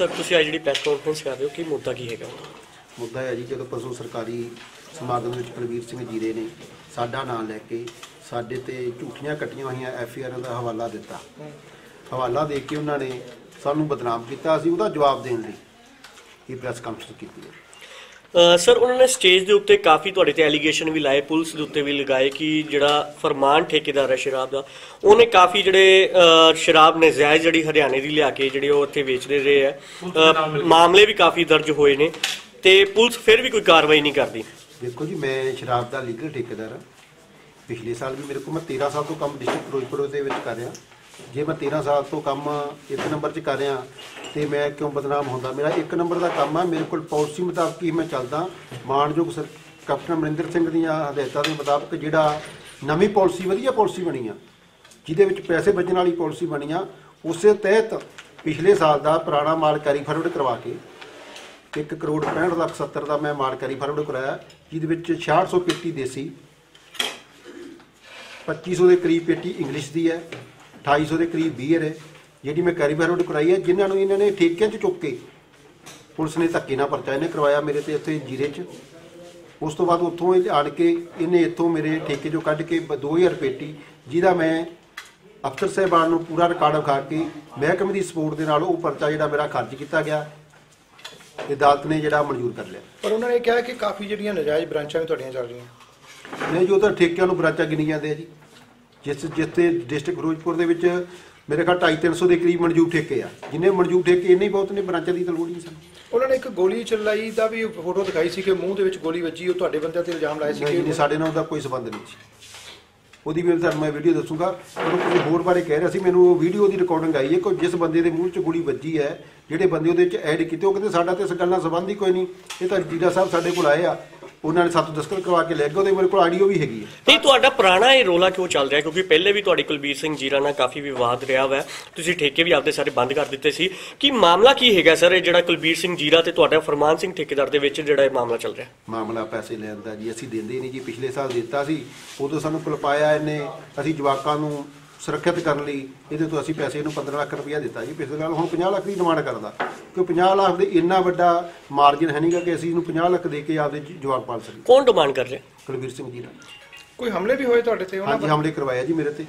Sir ਤੁਸੀਂ ਅੱਜ ਜਿਹੜੀ ਪ੍ਰੈਸ ਕਾਨਫਰੰਸ ਕਰ ਰਹੇ ਹੋ, ਕੀ ਮੁੱਦਾ ਕੀ ਹੈਗਾ? ਮੁੱਦਾ ਹੈ ਜੀ, ਜਦੋਂ ਪਰਸੋਂ ਸਰਕਾਰੀ ਸਮਾਗਮ ਵਿੱਚ ਕੁਲਵੀਰ ਸਿੰਘ ਜੀਰੇ ਨੇ, ਸਾਡਾ ਨਾਮ ਲੈ ਕੇ ਸਾਡੇ ਤੇ ਝੂਠੀਆਂ ਕੱਟੀਆਂ ਹੋਈਆਂ ਐਫ ਆਰ ਦਾ ਹਵਾਲਾ ਦਿੱਤਾ। ਹਵਾਲਾ ਦੇ ਕੇ ਉਹਨਾਂ ਨੇ ਸਾਨੂੰ ਬਦਨਾਮ ਕੀਤਾ, ਅਸੀਂ ਉਹਦਾ ਜਵਾਬ ਦੇਣ ਲਈ ਇਹ ਪ੍ਰੈਸ ਕਾਨਫਰੰਸ ਕੀਤੀ ਹੈ। ਸਰ ਉਹਨਾਂ ਨੇ ਸਟੇਜ ਦੇ ਉੱਤੇ ਕਾਫੀ ਤੁਹਾਡੇ ਤੇ ਐਲੀਗੇਸ਼ਨ ਵੀ ਲਾਏ ਪੁਲਿਸ ਦੇ ਉੱਤੇ ਵੀ ਲਗਾਏ ਕਿ ਜਿਹੜਾ ਫਰਮਾਨ ਠੇਕੇਦਾਰ ਹੈ ਸ਼ਰਾਬ ਦਾ ਉਹਨੇ ਕਾਫੀ ਜਿਹੜੇ ਸ਼ਰਾਬ ਨਜਾਇਜ਼ ਜਿਹੜੀ ਹਰਿਆਣੇ ਦੀ ਲਿਆ ਕੇ ਜਿਹੜੇ ਉਹ ਉੱਥੇ ਵੇਚਦੇ ਰਹੇ ਹੈ। ਅਹ, ਮਾਮਲੇ ਵੀ ਕਾਫੀ ਦਰਜ ਹੋਏ ਨੇ ਤੇ ਪੁਲਿਸ ਫਿਰ ਵੀ ਕੋਈ ਕਾਰਵਾਈ ਨਹੀਂ ਕਰਦੀ। ਦੇਖੋ ਜੀ ਮੈਂ ਸ਼ਰਾਬ ਦਾ ਲੀਗਲ ਠੇਕੇਦਾਰ ਹਾਂ। ਪਿਛਲੇ ਸਾਲ ਵੀ ਮੇਰੇ ਕੋਲ ਮੈਂ 13 ਸਾਲ ਤੋਂ ਕੰਮ ਡਿਸਟ੍ਰਿਕਟ ਫਿਰੋਜ਼ਪੁਰ ਦੇ ਵਿੱਚ ਕਰ ਰਿਹਾ। ਜੇ ਮੈਂ 13 ਸਾਲ ਤੋਂ ਕੰਮ ਇੱਕ ਨੰਬਰ 'ਚ ਕਰ ਰਿਹਾ ਤੇ ਮੈਂ ਕਿਉਂ ਬਦਨਾਮ ਹੁੰਦਾ? ਮੇਰਾ ਇੱਕ ਨੰਬਰ ਦਾ ਕੰਮ ਆ, ਮੇਰੇ ਕੋਲ ਪਾਲਿਸੀ ਮੁਤਾਬਕ ਹੀ ਮੈਂ ਚੱਲਦਾ। ਮਾਨਯੋਗ ਸਰ, ਕੈਪਟਨ ਅਮਰਿੰਦਰ ਸਿੰਘ ਦੀਆਂ ਹਦਾਇਤਾਂ ਦੇ ਮੁਤਾਬਕ ਜਿਹੜਾ ਨਵੀਂ ਪਾਲਿਸੀ, ਵਧੀਆ ਪਾਲਿਸੀ ਬਣੀ ਆ, ਜਿਹਦੇ ਵਿੱਚ ਪੈਸੇ ਬਚਣ ਵਾਲੀ ਪਾਲਿਸੀ ਬਣੀ ਆ, ਉਸੇ ਤਹਿਤ ਪਿਛਲੇ ਸਾਲ ਦਾ ਪੁਰਾਣਾ ਮਾਲ ਕੈਰੀ ਕਰਵਾ ਕੇ 1 ਕਰੋੜ 65 ਲੱਖ 70 ਦਾ ਮੈਂ ਮਾਲਕਾਰੀ ਕੈਰੀ ਫਾਰਵਰਡ ਕਰਾਇਆ, ਜਿਹਦੇ ਵਿੱਚ 6600 ਪੇਟੀ ਦੇਸੀ 2500 ਦੇ ਕਰੀਬ ਪੇਟੀ ਇੰਗਲਿਸ਼ ਦੀ ਹੈ 2800 ਦੇ ਕਰੀਬ ਬੀਅਰ ਹੈ ਜਿਹੜੀ ਮੈਂ ਕੈਰੀ ਫਾਰਵਰਡ ਕਰਾਈ ਹੈ ਜਿਨ੍ਹਾਂ ਨੂੰ ਇਹਨਾਂ ਨੇ ਠੇਕਿਆਂ 'ਚ ਚੁੱਕ ਕੇ ਪੁਲਿਸ ਨੇ ਧੱਕੇ ਨਾਲ ਪਰਚਾ ਇਹਨੇ ਕਰਵਾਇਆ ਮੇਰੇ ਤੇ ਇੱਥੇ ਜੀਰੇ 'ਚ। ਉਸ ਤੋਂ ਬਾਅਦ ਉੱਥੋਂ ਇਹ ਆਣ ਕੇ ਇਹਨੇ ਇੱਥੋਂ ਮੇਰੇ ਠੇਕੇ 'ਚੋਂ ਕੱਢ ਕੇ ਬ- 2000 ਪੇਟੀ ਜਿਹਦਾ ਮੈਂ ਅਫਸਰ ਸਾਹਿਬਾਨ ਨੂੰ ਪੂਰਾ ਰਿਕਾਰਡ ਵਿਖਾ ਕੇ ਮਹਿਕਮੇ ਦੀ ਸਪੋਰਟ ਦੇ ਨਾਲ ਉਹ ਪਰਚਾ ਜਿਹੜਾ ਮੇਰਾ ਖਰਚ ਕੀਤਾ ਗਿਆ ਅਦਾਲਤ ਨੇ ਜਿਹੜਾ ਮਨਜ਼ੂਰ ਕਰ ਲਿਆ। ਪਰ ਉਹਨਾਂ ਨੇ ਕਿਹਾ ਕਿ ਕਾਫੀ ਜਿਹੜੀਆਂ ਨਜਾਇਜ਼ ਬ੍ਰਾਂਚਾਂ ਵੀ ਤੁਹਾਡੀਆਂ ਚੱਲ ਰਹੀਆਂ। ਨਹੀਂ ਜੋ ਤਾਂ ਠੇਕਿਆਂ ਨੂੰ ਬਰਾਚਾ ਗਿਣੀ ਜਾਂਦੇ ਆ ਜੀ। ਜਿਸ ਜਿੱਥੇ ਡਿਸਟ੍ਰਿਕਟ ਫਿਰੋਜ਼ਪੁਰ ਦੇ ਵਿੱਚ ਮੇਰੇ ਖਿਆਲ 2.5 300 ਦੇ ਕਰੀਬ ਮਨਜ਼ੂਰ ਠੇਕੇ ਆ। ਜਿੰਨੇ ਮਨਜ਼ੂਰ ਠੇਕੇ ਇੰਨੇ ਹੀ ਬਹੁਤ ਨੇ ਬਰਾਂਚਾਂ ਦੀ ਤਾਂ ਲੋੜ ਨਹੀਂ ਸਾਨੂੰ। ਉਹਨਾਂ ਨੇ ਇੱਕ ਗੋਲੀ ਚਲਾਈ ਦਾ ਵੀ ਫੋਟੋ ਦਿਖਾਈ ਸੀ ਕਿ ਮੂੰਹ ਦੇ ਵਿੱਚ ਗੋਲੀ ਵੱਜੀ ਉਹ ਤੁਹਾਡੇ ਬੰਦਿਆਂ ਤੇ ਇਲਜ਼ਾਮ ਲਾਏ ਸੀ ਨਹੀਂ ਕਿ ਜੀ, ਸਾਡੇ ਨਾਲ ਉਹਦਾ ਕੋਈ ਸੰਬੰਧ ਨਹੀਂ ਸੀ। ਉਹਦੀ ਵੀ ਤੁਹਾਨੂੰ ਮੈਂ ਵੀਡੀਓ ਦੱਸੂਗਾ। ਪਰ ਕਿਸੇ ਹੋਰ ਬਾਰੇ ਕਹਿ ਰਿਹਾ ਸੀ ਮੈਨੂੰ ਉਹ ਵੀਡੀਓ ਦੀ ਰਿਕਾਰਡਿੰਗ ਆਈ ਹੈ ਕਿ ਜਿਸ ਬੰਦੇ ਦੇ ਮੂੰਹ 'ਚ ਗੋਲੀ ਵੱਜੀ ਹੈ ਜਿਹੜੇ ਬੰਦੇ ਉਹਦੇ 'ਚ ਐਡ ਕੀਤੇ ਉਹ ਕਹਿੰਦੇ ਸਾਡਾ ਤੇ ਇਸ ਗੱਲ ਨਾਲ ਸੰਬੰਧ ਹੀ ਕੋਈ ਨਹੀਂ। ਇਹ ਤਾਂ ਜੀਰਾ ਸਾਹਿਬ ਸਾਡੇ ਕੋਲ ਆਏ ਆ। ਉਹਨਾਂ ਨੇ ਸਾਥੋਂ ਦਸਤਖਤ ਕਰਵਾ ਕੇ ਲੈ ਗਏ ਉਹਦੇ ਮੇਰੇ ਕੋਲ ਆਡੀਓ ਵੀ ਹੈਗੀ ਹੈ। ਨਹੀਂ ਤੁਹਾਡਾ ਪੁਰਾਣਾ ਇਹ ਰੋਲਾ ਕਿਉਂ ਚੱਲ ਰਿਹਾ? ਕਿਉਂਕਿ ਪਹਿਲੇ ਵੀ ਤੁਹਾਡੀ ਕੁਲਬੀਰ ਸਿੰਘ ਜੀਰਾ ਨਾਲ ਕਾਫੀ ਵਿਵਾਦ ਰਿਹਾ ਵਾ। ਤੁਸੀਂ ਠੇਕੇ ਵੀ ਆਪਦੇ ਸਾਰੇ ਬੰਦ ਕਰ ਦਿੱਤੇ ਸੀ। ਕੀ ਮਾਮਲਾ ਕੀ ਹੈਗਾ ਸਰ ਇਹ ਜਿਹੜਾ ਕੁਲਬੀਰ ਸਿੰਘ ਜੀਰਾ ਤੇ ਤੁਹਾਡਾ ਫਰਮਾਨ ਸਿੰਘ ਠੇਕੇਦਾਰ ਦੇ ਵਿੱਚ ਜਿਹੜਾ ਇਹ ਮਾਮਲਾ ਚੱਲ ਰਿਹਾ? ਮਾਮਲਾ ਪੈਸੇ ਲੈਣ ਦਾ ਜੀ ਅਸੀਂ ਦਿੰਦੇ ਨਹੀਂ ਜੀ। ਪਿਛਲੇ ਸਾਲ ਦਿੱਤਾ ਸੀ ਉਦੋਂ ਸਾਨੂੰ ਕੁਲਪਾਇਆ ਇਹਨੇ ਅਸੀਂ ਜਵਾਕਾਂ ਨੂੰ ਸੁਰੱਖਿਅਤ ਕਰਨ ਲਈ ਇਹਦੇ ਤੋਂ ਅਸੀਂ ਪੈਸੇ ਇਹਨੂੰ 15 ਲੱਖ ਰੁਪਇਆ ਦਿੱਤਾ ਜੀ। ਪਿਛਲੇ ਸਾਲ ਹੁਣ 50 ਲੱਖ ਦੀ ਡਿਮਾਂਡ ਕਰਦਾ। ਕਿਉਂ 50 ਲੱਖ ਦੇ ਇੰਨਾ ਵੱਡਾ ਮਾਰਜਨ ਹੈ ਨਹੀਂਗਾ ਕਿ ਅਸੀਂ ਇਹਨੂੰ 50 ਲੱਖ ਦੇ ਕੇ ਆਪਦੇ ਜ- ਜਵਾਕ ਪਾਲ ਸਕੀਏ। ਕੌਣ ਡਿਮਾਂਡ ਕਰ ਰਿਹਾ? ਕੁਲਵੀਰ ਸਿੰਘ ਜੀ ਨਾਲ। ਕੋਈ ਹਮਲੇ ਵੀ ਹੋਏ ਤੁਹਾਡੇ ਤੇ ਉਹਨਾਂ ਹਾਂਜੀ ਹਮਲੇ ਕਰਵਾਇਆ ਜੀ ਮੇਰੇ ਤੇ।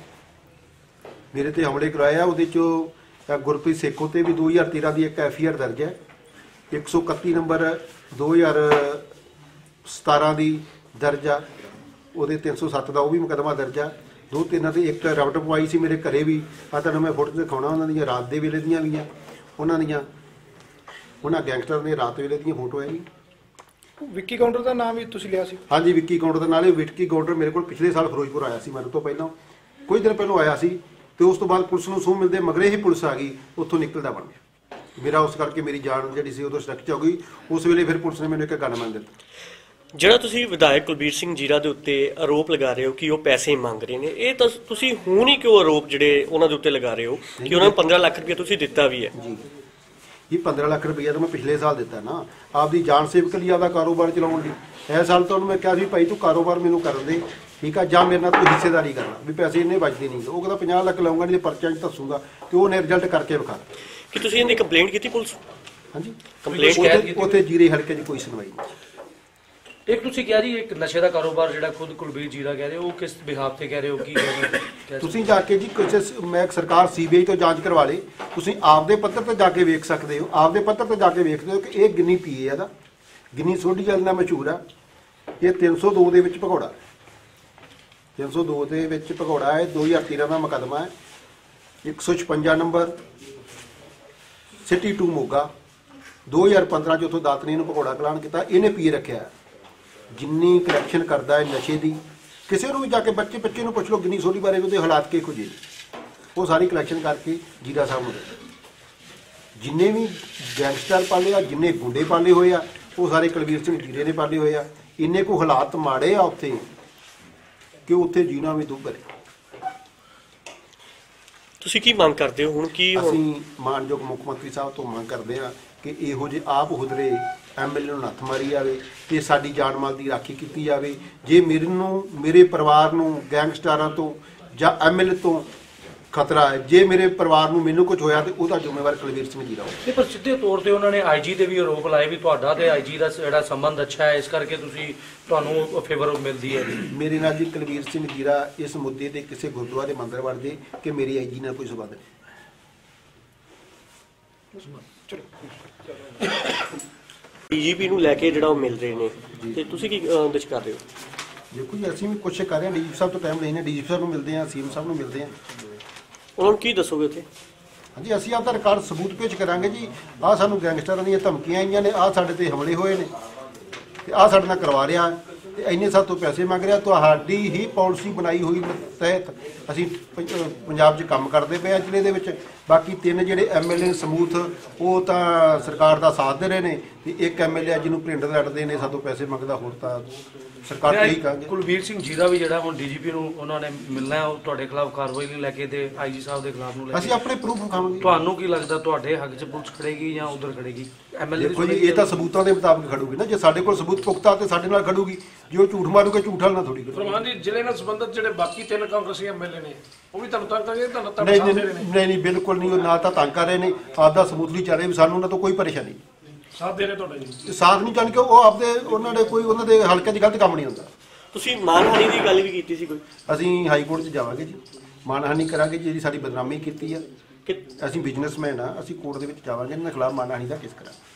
ਮੇਰੇ ਤੇ ਹਮਲੇ ਕਰਵਾਇਆ ਉਹਦੇ ਚੋਂ ਗੁਰਪ੍ਰੀਤ ਸੇਖੋ ਤੇ ਵੀ 2013 ਦੀ ਇੱਕ ਐਫ ਆਈ ਆਰ ਦਰਜ ਹੈ। 131 ਨੰਬਰ 2017 ਦੀ ਦਰਜ ਆ। ਉਹਦੇ 307 ਦਾ ਉਹ ਵੀ ਮੁਕਦਮਾ ਦਰਜ ਆ। ਦੋ ਤਿੰਨਾਂ ਤੇ ਇੱਕ ਰਬਟ ਪਵਾਈ ਸੀ ਮੇਰੇ ਘਰੇ ਵੀ। ਆ ਤੁਹਾਨੂੰ ਮੈਂ ਫੋਟੋ ਦਿਖਾਉਣਾ ਉਹਨਾਂ ਦੀਆਂ ਰਾਤ ਦੇ ਵੇਲੇ ਦੀਆਂ ਵੀ ਆ। ਉਹਨਾਂ ਦੀਆਂ ਉਹਨਾਂ ਗੈਂਗਸਟਰ ਦੇ ਰਾਤ ਵੇਲੇ ਦੀਆਂ ਫੋਟੋ ਹੈ ਜੀ ਵਿੱਕੀ ਕਾਊਂਟਰ ਦਾ ਨਾਮ ਵੀ ਤੁਸੀਂ ਲਿਆ ਸੀ? ਹਾਂਜੀ ਵਿੱਕੀ ਕਾਊਂਟਰ ਦੇ ਨਾਲੇ ਵਿੱਕੀ ਕਾਊਂਟਰ ਮੇਰੇ ਕੋਲ ਪਿਛਲੇ ਸਾਲ ਫਿਰੋਜ਼ਪੁਰ ਆਇਆ ਸੀ ਮੇਰੇ ਤੋਂ ਪਹਿਲਾਂ। ਕੁਝ ਦਿਨ ਪਹਿਲਾਂ ਆਇਆ ਸੀ ਤੇ ਉਸ ਤੋਂ ਬਾਅਦ ਪੁਲਿਸ ਨੂੰ ਸੂਹ ਮਿਲਦੇ ਮਗਰੇ ਹੀ ਪੁਲਿਸ ਆ ਗਈ ਉੱਥੋਂ ਨਿਕਲਦਾ ਬਣ ਗਿਆ। ਮੇਰਾ ਉਸ ਕਰਕੇ ਮੇਰੀ ਜਾਨ ਜਿਹੜੀ ਸੀ ਉਦੋਂ ਸੁਰੱਖਿਅਤ ਹੋ ਗਈ। ਉਸ ਵੇਲੇ ਫਿਰ ਪੁਲਿਸ ਨੇ ਮੈਨੂੰ ਇੱਕ ਗਨਮੈਨ ਦਿੱਤਾ। ਜਿਹੜਾ ਤੁਸੀਂ ਵਿਧਾਇਕ ਕੁਲਬੀਰ ਸਿੰਘ ਜੀਰਾ ਦੇ ਉੱਤੇ ਆਰੋਪ ਲਗਾ ਰਹੇ ਹੋ ਕਿ ਉਹ ਪੈਸੇ ਮੰਗ ਰਹੇ ਨੇ ਇਹ ਤਾਂ ਤੁਸੀਂ ਹੁਣ ਹੀ ਕਿਉਂ ਆਰੋਪ ਜਿਹੜੇ ਉਹਨਾਂ ਦੇ ਉੱਤੇ ਲਗਾ ਰਹੇ ਹੋ ਕਿ ਉਹਨਾਂ ਨੂੰ 15 ਲੱਖ ਰੁਪਏ ਤੁਸੀਂ ਦਿੱਤਾ ਵੀ ਹੈ? ਜੀ। ਇਹ 15 ਲੱਖ ਰੁਪਈਆ ਤਾਂ ਮੈਂ ਪਿਛਲੇ ਸਾਲ ਦਿੱਤਾ ਨਾ। ਆਪਦੀ ਜਾਨ ਸੇਵਕ ਲਈ ਆਪਦਾ ਕਾਰੋਬਾਰ ਚਲਾਉਣ ਲਈ। ਇਹ ਸਾਲ ਤਾਂ ਉਹਨੂੰ ਮੈਂ ਕਿਹਾ ਸੀ ਭਾਈ ਤੂੰ ਕਾਰੋਬਾਰ ਮੈਨੂੰ ਕਰਨ ਦੇ ਠੀਕ ਆ? ਜਾਂ ਮੇਰੇ ਨਾਲ ਤੂੰ ਹਿੱਸੇਦਾਰੀ ਕਰਨਾ ਵੀ ਪੈਸੇ ਇੰਨੇ ਬਚਦੇ ਨਹੀਂ। ਉਹ ਕਹਿੰਦਾ 50 ਲੱਖ ਲਾਉਂਗਾ ਨਹੀਂ ਤੇ ਪਰਚਾ 'ਚ ਦੱਸੂਗਾ ਤੇ ਉਹਨੇ ਰਿਜ਼ਲਟ ਕਰਕੇ ਵਿਖਾ ਕਿ ਤੁਸੀਂ ਇਹਦੀ ਕੰਪਲੇਂਟ ਕੀਤੀ ਪੁਲਿਸ ਨੂੰ? ਹਾਂਜੀ। ਕੰਪਲੇਂਟ ਉੱਥੇ ਜੀਰੇ ਹਲਕੇ 'ਚ ਕੋਈ ਸੁਣਵਾਈ ਨਹੀਂ। ਇੱਕ ਤੁਸੀਂ ਕਿਹਾ ਜੀ ਇੱਕ ਨਸ਼ੇ ਦਾ ਕਾਰੋਬਾਰ ਜਿਹੜਾ ਖੁਦ ਕੁਲਬੀਰ ਜੀ ਦਾ ਕਹਿ ਰਹੇ ਹੋ ਉਹ ਕਿਸ ਬਿਹਾਫ ਤੇ ਕਹਿ ਰਹੇ ਹੋ ਕੀ ਕਹਿ ਰਹੇ? ਤੁਸੀਂ ਜਾ ਕੇ ਜੀ ਸ- ਮੈਂ ਸਰਕਾਰ ਸੀਬੀਆਈ ਤੋਂ ਜਾਂਚ ਕਰਵਾ ਲੇ ਤੁਸੀਂ ਆਪਦੇ ਪੱਧਰ ਤੇ ਜਾ ਕੇ ਵੇਖ ਸਕਦੇ ਹੋ ਆਪਦੇ ਪੱਧਰ ਤੇ ਜਾ ਕੇ ਵੇਖਦੇ ਹੋ ਕਿ ਇਹ ਗਿੰਨੀ ਪੀਏ ਇਹਦਾ। ਗਿੰਨੀ ਸੋਢੀ ਜਲ ਨਾਲ ਮਸ਼ਹੂਰ ਆ। ਇਹ 302 ਦੇ ਵਿੱਚ ਭਗੌੜਾ। 302 ਦੇ ਵਿੱਚ ਭਗੌੜਾ ਹੈ 2013 ਦਾ ਮੁਕੱਦਮਾ ਹੈ। 156 ਨੰਬਰ ਸਿਟੀ 2 ਮੋਗਾ। 2015 ਚ ਉਥੋਂ ਦਾਤ ਨੇ ਭਗੌੜਾ ਕਲਾਨ ਕੀਤਾ ਇਹਨੇ ਪੀ ਰੱਖਿਆ ਹੈ। ਜਿੰਨੀ ਕਰੈਕਸ਼ਨ ਕਰਦਾ ਹੈ ਨਸ਼ੇ ਦੀ, ਕਿਸੇ ਨੂੰ ਵੀ ਜਾ ਕੇ ਬੱਚੇ ਬੱਚੇ ਨੂੰ ਪੁੱਛ ਲਓ ਗਿੰਨੀ ਸੋਢੀ ਬਾਰੇ ਉਹਦੇ ਹਾਲਾਤ ਕਿਹੋ ਜਿਹੇ ਉਹ ਸਾਰੀ ਕਲੈਕਸ਼ਨ ਕਰਕੇ ਜੀਰਾ ਸਾਹਿਬ ਨੂੰ ਜਿੰਨੇ ਵੀ ਗੈਂਗਸਟਰ ਪਾਲੇ ਆ, ਜਿੰਨੇ ਗੁੰਡੇ ਪਾਲੇ ਹੋਏ ਆ, ਉਹ ਸਾਰੇ ਕੁਲਵੀਰ ਸਿੰਘ ਜੀਰੇ ਨੇ ਪਾਲੇ ਹੋਏ ਆ। ਇੰਨੇ ਕੋ ਹਾਲਾਤ ਮਾੜੇ ਆ ਉੱਥੇ ਕਿ ਉੱਥੇ ਜੀਣਾ ਵੀ ਦੁੱਭਰ ਹੈ ਤੁਸੀਂ ਕੀ ਮੰਗ ਕਰਦੇ ਹੋ ਹੁਣ ਕੀ ਹੁਣ? ਅਸੀਂ ਮਾਨਯੋਗ ਮੁੱਖ ਮੰਤਰੀ ਸਾਹਿਬ ਤੋਂ ਮੰਗ ਕਰਦੇ ਹਾਂ ਕਿ ਇਹੋ ਜਿਹੇ ਆਪ ਹੁਦਰੇ ਐਮਐਲਏ ਨੂੰ ਨੱਥ ਮਾਰੀ ਜਾਵੇ ਤੇ ਸਾਡੀ ਜਾਨ ਮਾਲ ਦੀ ਰਾਖੀ ਕੀਤੀ ਜਾਵੇ। ਜੇ ਮੇਰੇ ਨੂੰ, ਮੇਰੇ ਪਰਿਵਾਰ ਨੂੰ ਗੈਂਗਸਟਰਾਂ ਤੋਂ ਜਾਂ ਐਮਐਲਏ ਤੋਂ ਖਤਰਾ ਹੈ। ਜੇ ਮੇਰੇ ਪਰਿਵਾਰ ਨੂੰ ਮੈਨੂੰ ਕੁਝ ਹੋਇਆ ਤੇ ਉਹਦਾ ਜ਼ਿੰਮੇਵਾਰ ਕੁਲਵੀਰ ਸਿੰਘ ਜੀਰਾ ਹੋਵੇ ਨਹੀਂ ਪਰ ਸਿੱਧੇ ਤੌਰ ਤੇ ਉਹਨਾਂ ਨੇ ਆਈਜੀ ਤੇ ਵੀ ਆਰੋਪ ਲਾਏ ਵੀ ਤੁਹਾਡਾ ਤੇ ਆਈਜੀ ਦਾ ਜਿਹੜਾ ਸੰਬੰਧ ਅੱਛਾ ਹੈ ਇਸ ਕਰਕੇ ਤੁਸੀਂ ਤੁਹਾਨੂੰ ਫੇਵਰ ਮਿਲਦੀ ਹੈ। ਮੇਰੇ ਨਾਲ ਜੀ ਕੁਲਵੀਰ ਸਿੰਘ ਜੀਰਾ ਇਸ ਮੁੱਦੇ ਤੇ ਕਿਸੇ ਗੁਰਦੁਆਰੇ ਮੰਦਰ ਵੜਦੇ ਕਿ ਮੇਰੀ ਆਈਜੀ ਨਾਲ ਕੋਈ ਸਬੰਧ ਨਹੀਂ। ਡੀਜੀਪੀ ਨੂੰ ਲੈ ਕੇ ਜਿਹੜਾ ਉਹ ਮਿਲ ਰਹੇ ਨੇ। ਤੇ ਤੁਸੀਂ ਕੀ ਚ ਕਰ ਰਹੇ ਹੋ? ਦੇਖੋ ਜੀ ਅਸੀਂ ਵੀ ਕੋਸ਼ਿਸ਼ ਕਰ ਰਹੇ ਹਾਂ। ਡੀਜੀਪੀ ਸਾਹਿਬ ਤੋਂ ਟਾਈਮ ਲੈਣੇ ਡੀਜੀਪੀ ਸਾਹਿਬ ਨੂੰ ਮਿਲਦੇ ਹਾਂ ਸੀਐਮ ਸਾਹਿਬ ਨੂੰ ਮਿਲਦੇ ਹਾਂ। ਉਹਨਾਂ ਨੂੰ ਕੀ ਦੱਸੋਗੇ ਉੱਥੇ? ਹਾਂਜੀ, ਅਸੀਂ ਆਪਦਾ ਰਿਕਾਰਡ ਸਬੂਤ ਪੇਸ਼ ਕਰਾਂਗੇ ਜੀ। ਆਹ ਸਾਨੂੰ ਗੈਂਗਸਟਰਾਂ ਦੀਆਂ ਧਮਕੀਆਂ ਆਈਆਂ ਨੇ, ਆਹ ਸਾਡੇ ਤੇ ਹਮਲੇ ਹੋਏ ਨੇ। ਤੇ ਆਹ ਸਾਡੇ ਨਾਲ ਕਰਵਾ ਰਿਹਾ। ਤੇ ਇੰਨੇ ਸਾਡੇ ਤੋਂ ਪੈਸੇ ਮੰਗ ਰਿਹਾ। ਤੁਹਾਡੀ ਹੀ ਪਾਲਿਸੀ ਬਣਾਈ ਹੋਈ ਤਹਿਤ ਅਸੀਂ ਪੰ- ਅਹ ਪੰਜਾਬ 'ਚ ਕੰਮ ਕਰਦੇ ਪਏ ਆ ਜ਼ਿਲ੍ਹੇ ਦੇ ਵਿੱਚ। ਬਾਕੀ ਤਿੰਨ ਜਿਹੜੇ ਐਮਐਲਏ ਸਮੂਥ ਉਹ ਤਾਂ ਸਰਕਾਰ ਦਾ ਸਾਥ ਦੇ ਰਹੇ ਨੇ ਤੇ ਇੱਕ ਐਮਐਲਏ ਜਿਹਨੂੰ ਭਿੰਡ ਲੜਦੇ ਨੇ ਸਾਤੋਂ ਪੈਸੇ ਮੰਗਦਾ ਹੋਰ ਤਾਂ ਸਰਕਾਰ ਤੇ ਹੀ ਕਹਾਂਗੇ। ਕੁਲਬੀਰ ਸਿੰਘ ਜੀਰਾ ਵੀ ਜਿਹੜਾ ਹੁਣ ਡੀਜੀਪੀ ਨੂੰ ਉਹਨਾਂ ਨੇ ਮਿਲਣਾ ਹੈ ਉਹ ਤੁਹਾਡੇ ਖਿਲਾਫ ਕਾਰਵਾਈ ਲਈ ਲੈ ਕੇ ਤੇ ਆਈਜੀ ਸਾਹਿਬ ਦੇ ਖਿਲਾਫ ਨੂੰ ਲੈ ਅਸੀਂ ਆਪਣੇ ਪ੍ਰੂਫ ਵਿਖਾਵਾਂਗੇ। ਤੁਹਾਨੂੰ ਕੀ ਲੱਗਦਾ ਤੁਹਾਡੇ ਹੱਕ 'ਚ ਪੁਲਿਸ ਖੜੇਗੀ ਜਾਂ ਉਧਰ ਖੜੇਗੀ? ਐਮਐਲਏ ਦੇਖੋ ਜੀ ਇਹ ਤਾਂ ਸਬੂਤਾਂ ਦੇ ਮੁਤਾਬਕ ਖੜੂਗੀ ਨਾ। ਜੇ ਸਾਡੇ ਕੋਲ ਸਬੂਤ ਪੁਖਤਾ ਤੇ ਸਾਡੇ ਨਾਲ ਖੜੂਗੀ। ਜੇ ਉਹ ਝੂਠ ਮਾਰੂਗੇ ਝੂਠਾ ਨਾਲ ਥੋੜੀ ਕਰੂਗੀ। ਫਰਮਾਨ ਜੀ ਜ਼ਿਲ੍ਹੇ ਨਾਲ ਸੰਬੰਧਿਤ ਜਿਹੜੇ ਬਾਕੀ ਤਿੰਨ ਕਾਂਗਰਸੀ ਐਮਐਲਏ ਨੇ ਉਹ ਵੀ ਤੁਹਾਨੂੰ ਤੱਕ ਇਹ ਤੁਹਾਨੂੰ ਤੁਹਾਡੇ ਨਹੀਂ ਨਹੀਂ ਰਹੇ ਨੇ ਨਹੀਂ ਨਹੀਂ ਬਿਲਕੁਲ ਨਹੀਂ ਉਹ ਨਾ ਤਾਂ ਤੰਗ ਕਰ ਰਹੇ ਨੇ ਆਪਦਾ ਸਮੂਥਲੀ ਚੱਲ ਰਹੇ ਵੀ ਸਾਨੂੰ ਉਹਨਾਂ ਤੋਂ ਕੋਈ ਪਰੇਸ਼ਾਨੀ ਨਹੀਂ। ਸਾਥ ਦੇ ਰਹੇ ਤੁਹਾਡੇ ਜੀ। ਤੇ ਸਾਥ ਨਹੀਂ ਜਾਣ ਕੇ ਉਹ ਆਪਦੇ ਉਹਨਾਂ ਦੇ ਕੋਈ ਉਹਨਾਂ ਦੇ ਹਲਕੇ 'ਚ ਗਲਤ ਕੰਮ ਨਹੀਂ ਹੁੰਦਾ। ਤੁਸੀਂ ਮਾਨਹਾਨੀ ਦੀ ਗੱਲ ਵੀ ਕੀਤੀ ਸੀ ਕੋਈ? ਅਸੀਂ ਹਾਈ ਕੋਰਟ 'ਚ ਜਾਵਾਂਗੇ ਜੀ। ਮਾਨਹਾਨੀ ਕਰਾਂਗੇ ਜੀ ਜਿਹੜੀ ਸਾਡੀ ਬਦਨਾਮੀ ਕੀਤੀ ਆ। ਕਿ ਅਸੀਂ ਬਿਜ਼ਨਸਮੈਨ ਆ ਅਸੀਂ ਕੋਰਟ ਦੇ ਵਿੱਚ ਜਾਵਾਂਗੇ ਇਹਨਾਂ ਖਿਲਾਫ ਮਾਨਹਾਨੀ ਦਾ ਕੇਸ ਕਰਾਂਗੇ।